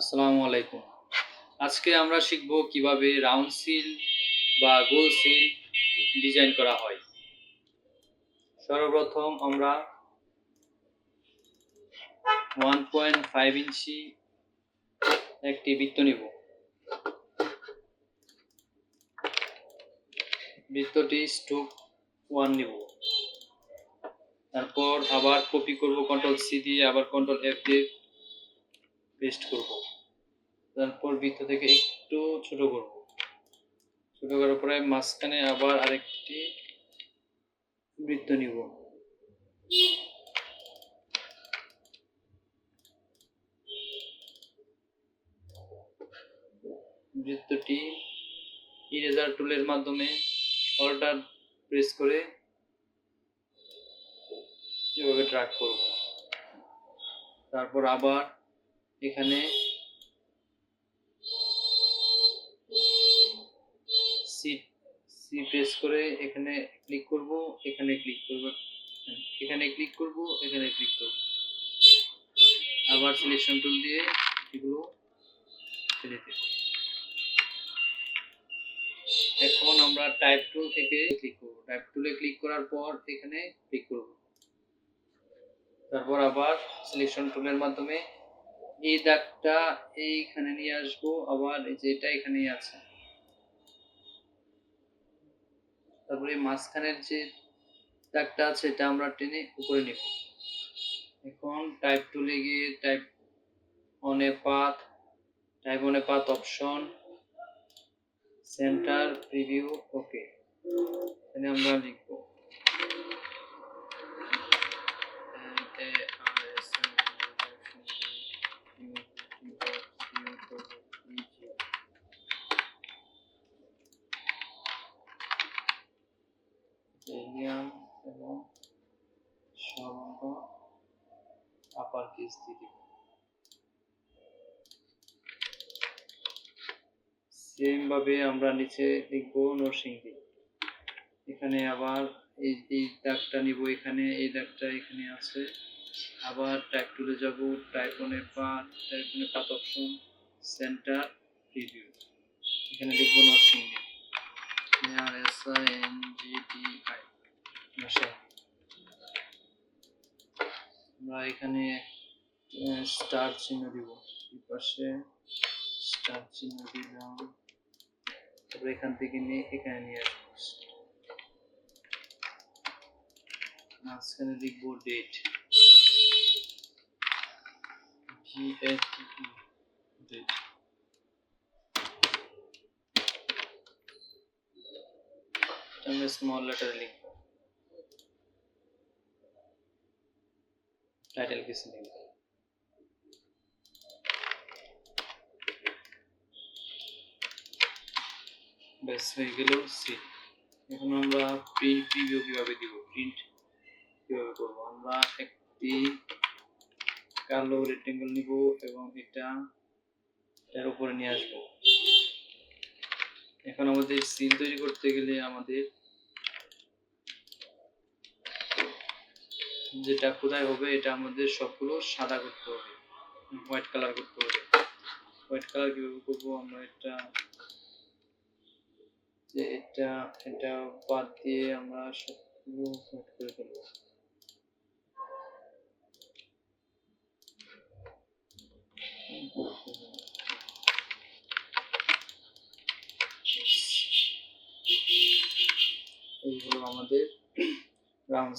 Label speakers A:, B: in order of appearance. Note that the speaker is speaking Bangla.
A: আসসালামু আলাইকুম। আজকে আমরা শিখব কীভাবে রাউন্ড সিল বা গোল সিল ডিজাইন করা হয়। সর্বপ্রথম আমরা ওয়ান পয়েন্ট ফাইভ ইঞ্চি একটি বৃত্ত নিব। বৃত্তটি স্টোক ওয়ান নিব। তারপর আবার কপি করব কন্ট্রোল সি দিয়ে, আবার কন্ট্রোল এফ দিয়ে পেস্ট করব। তারপর বৃত্ত থেকে একটু ছোট করব। ছোট করার পরে মাঝখানে আবার আরেকটি বৃত্ত নিব। বৃত্তটি ইরেজার টুলের মাধ্যমে অল্টার প্রেস করে এভাবে ড্রাগ করব। তারপর আবার এখানে সি সি প্রেস করে এখানে ক্লিক করব, এখানে ক্লিক করব। এখানে ক্লিক করব, এখানে ক্লিক করব। আবার সিলেকশন টুল দিয়ে এগুলো ফেলে দেব। এখন আমরা টাইপ টুল থেকে ক্লিক করব। টাইপ টুলে ক্লিক করার পর এখানে ক্লিক করব। তারপর আবার সিলেকশন টুলের মাধ্যমে এই দাগটা এইখানে নিয়ে আসব, আবার যেটা এখানেই আছে। তারপরে মাঝখানের যে দাগটা আছে, এটা আমরা টেনে উপরে নিব। এখন টাইপ টুলে গিয়ে type on path type on path option centre preview okay এখানে আমরা লিখব। কেস দিয়ে দিব সেম ভাবে আমরা নিচে লিখব নরসিংদী এখানে আবার এই এই দাগটা নিব এখানে, এই দাগটা এখানে আছে। আবার টাইপ টুলে যাব টাইপ অনে path type option centre preview এখানে লিখব Narsingdi R S I N G D I আমরা এখানে স্টার চিহ্ন দিব। এই পাশে স্টার চিহ্ন দিলাম। তারপর এখান থেকে নিয়ে এখানে নিয়ে আসব। মাঝখানে লিখব ডেট এচ ডেট আমরা স্মল লেটারে লিখব। টাইটেল কিছু লিখব ব্যাস, হয়ে গেল সিট এখন আমরা প্রিন্ট প্রিভিউ কীভাবে দিব? প্রিন্ট কীভাবে করব? আমরা একটি কালো রেক্টেঙ্গেল নিব এবং এটা এর উপরে নিয়ে আসব। এখন আমাদের সিল তৈরি করতে গেলে আমাদের যেটা কোথায় হবে, এটা আমাদের সবগুলো সাদা করতে হবে হোয়াইট কালার করতে হবে। হোয়াইট কালার কীভাবে করব? আমরা এটা, যে এটা এটা বাদ দিয়ে আমরা সবগুলো হোয়াইট করে ফেলব। আমাদের রাউন্ড